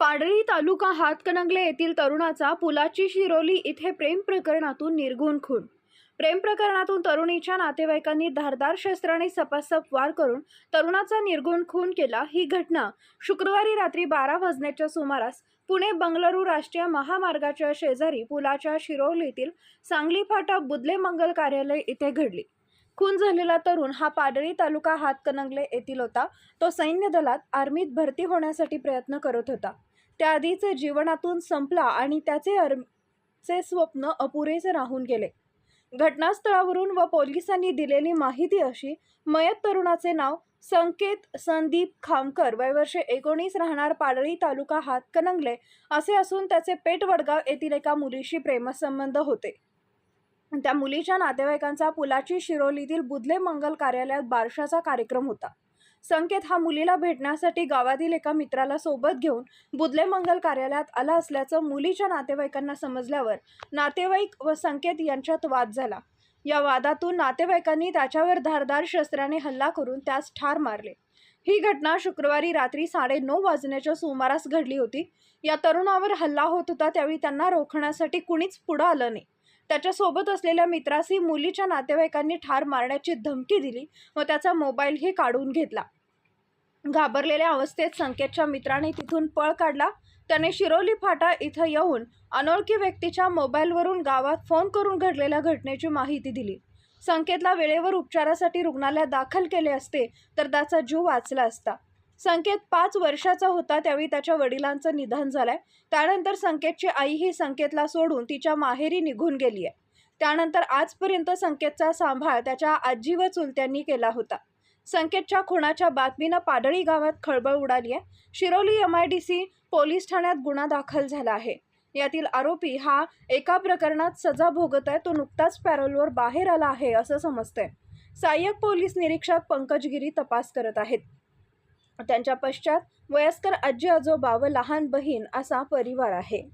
पाडळी तालुका हातकणंगले येथील तरुणाचा पुलाची शिरोली इथे प्रेम प्रकरणातून निर्घुण खून. प्रेम प्रकरणातून तरुणीच्या नातेवाईकांनी धारदार शस्त्राने सपासप वार करून तरुणाचा निर्गुण खून केला ही घटना शुक्रवारी रात्री बारा वाजण्याच्या सुमारास पुणे बंगळुरू राष्ट्रीय महामार्गाच्या शेजारी पुलाच्या शिरोलीतील सांगली फाटा बुदले मंगल कार्यालय इथे घडली. खून झालेला तरुण हा पाडळी तालुका हातकणंगले येथील होता. तो सैन्य दलात आर्मीत भरती होण्यासाठी प्रयत्न करत होता. त्याआधीच जीवनातून संपला आणि त्याचे अरचे स्वप्न अपुरेच राहून गेले. घटनास्थळावरून व पोलिसांनी दिलेली माहिती अशी मयत तरुणाचे नाव संकेत संदीप खामकर वयवर्षे एकोणीस राहणार पाडळी तालुका हातकणंगले असे असून त्याचे पेटवडगाव येथील एका मुलीशी प्रेमसंबंध होते. त्या मुलीच्या नातेवाईकांचा पुलाची शिरोलीतील बुधले मंगल कार्यालयात बारशाचा कार्यक्रम होता. संकेत हा मुलीला भेटण्यासाठी गावातील एका मित्राला सोबत घेऊन बुधले मंगल कार्यालयात आला असल्याचं मुलीच्या नातेवाईकांना समजल्यावर नातेवाईक व संकेत यांच्यात वाद झाला. या वादातून नातेवाईकांनी त्याच्यावर धारदार शस्त्राने हल्ला करून त्यास ठार मारले. ही घटना शुक्रवारी रात्री साडेनऊ वाजण्याच्या सुमारास घडली होती. या तरुणावर हल्ला होत होता त्यावेळी त्यांना रोखण्यासाठी कुणीच पुढं आलं नाही. त्याच्यासोबत असलेल्या मित्रासही मुलीच्या नातेवाईकांनी ठार मारण्याची धमकी दिली. व त्याचा मोबाईलही काढून घेतला. घाबरलेल्या अवस्थेत संकेतच्या मित्राने तिथून पळ काढला. त्याने शिरोली फाटा इथं येऊन अनोळखी व्यक्तीच्या मोबाईलवरून गावात फोन करून घडलेल्या घटनेची माहिती दिली. संकेतला वेळेवर उपचारासाठी रुग्णालयात दाखल केले असते तर त्याचा जीव वाचला असता. संकेत पाच वर्षाचा होता त्यावेळी त्याच्या वडिलांचं निधन झालंय. त्यानंतर संकेतची आई ही संकेतला सोडून तिच्या माहेरी निघून गेली आहे. त्यानंतर आजपर्यंत संकेतचा सांभाळ त्याच्या आजी व चुलत्यांनी केला होता. संकेतच्या खुणाच्या बातमीनं पाडळी गावात खळबळ उडाली आहे. Shiroli M I D C police ठाण्यात गुन्हा दाखल झाला आहे. यातील आरोपी हा एका प्रकरणात सजा भोगत आहे. तो नुकताच पॅरोलवर बाहेर आला आहे असं समजतंय. सहाय्यक पोलीस निरीक्षक पंकजगिरी तपास करत आहेत. त्यांच्या पश्चात वयस्कर आजी आजोबा व लहान बहीण असा परिवार आहे.